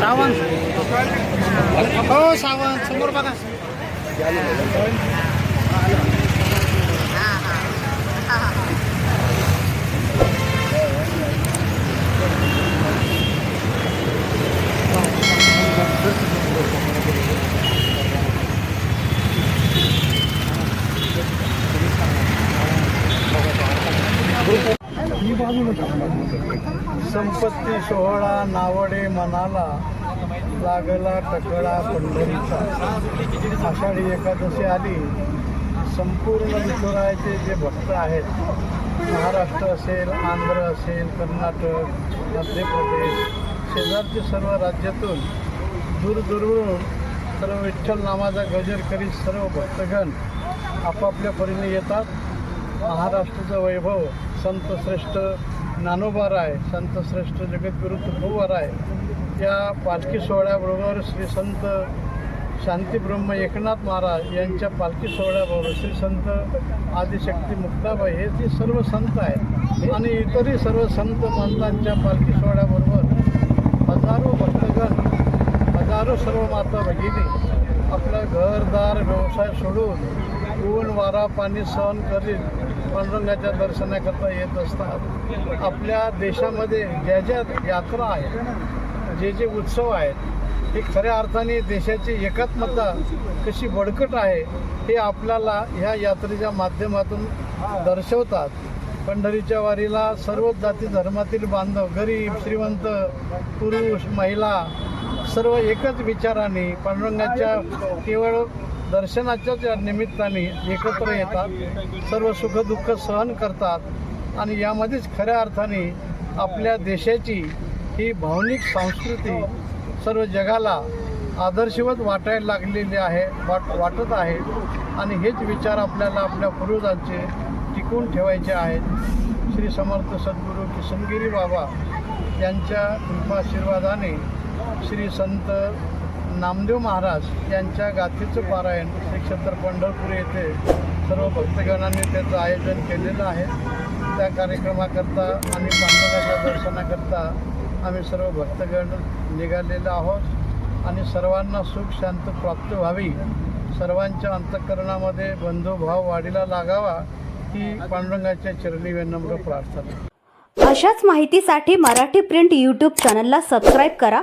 सावंत. हो सावंत. समोर बघा. संपत्ती सोहळा नावडे मनाला लागला टकळा पंढरीचा. आषाढी एकादशी आली संपूर्ण विठुरायाचे जे भक्त आहेत महाराष्ट्र असेल आंध्र असेल कर्नाटक मध्य प्रदेश शेजारचे सर्व राज्यातून दूरदूरवरून सर्व विठ्ठल नामाचा गजर करीत सर्व भक्तगण आपापल्या परीने येतात. महाराष्ट्राचं वैभव संत श्रेष्ठ राय संत श्रेष्ठ जगद्गुरु तुकोबाराय या पालखी सोहळ्याबरोबर श्री संत शांतीब्रह्म एकनाथ महाराज यांच्या पालखी सोहळ्याबरोबर श्री संत आदिशक्ती मुक्ताबाई हे ते सर्व संत आहेत आणि इतरही सर्व संत महंतांच्या पालखी सोहळ्याबरोबर हजारो भक्तगण हजारो सर्व माता भगिनी आपलं घरदार व्यवसाय सोडून ऊन वारा पाणी सहन करीत पांडुरंगाच्या दर्शनाकरता येत असतात. आपल्या देशामध्ये ज्या ज्या यात्रा आहेत जे जे उत्सव आहेत हे खऱ्या अर्थाने देशाची एकात्मता कशी बळकट आहे हे आपल्याला ह्या यात्रेच्या माध्यमातून दर्शवतात. पंढरीच्या वारीला सर्व जाती धर्मातील बांधव गरीब श्रीमंत पुरुष महिला सर्व एकच विचाराने पांडुरंगाच्या केवळ दर्शनाच्याच या निमित्ताने एकत्र येतात सर्व सुखदुःख सहन करतात आणि यामध्येच खऱ्या अर्थाने आपल्या देशाची ही भावनिक संस्कृती सर्व जगाला आदर्शवत वाटायला लागलेली आहे वाट वाटत आहे. आणि हेच विचार आपल्याला आपल्या पूर्वजांचे टिकून ठेवायचे आहेत. श्री समर्थ सद्गुरू किशनगिरी बाबा यांच्या कृपाशीर्वादाने श्री संत नामदेव महाराज यांच्या गाथेचं पारायण श्री क्षेत्र पंढरपूर येथे सर्व भक्तगणांनी त्याचं आयोजन केलेलं आहे. त्या कार्यक्रमाकरता आणि पांडुरंगाच्या दर्शनाकरता आम्ही सर्व भक्तगण निघालेलो आहोत आणि सर्वांना सुख शांत प्राप्त व्हावी. सर्वांच्या अंतःकरणामध्ये बंधुभाव वाढीला लागावा ही पांडुरंगाच्या चरणी विनम्र प्रार्थना. अशाच माहितीसाठी मराठी प्रिंट यूट्यूब चॅनलला सबस्क्राईब करा.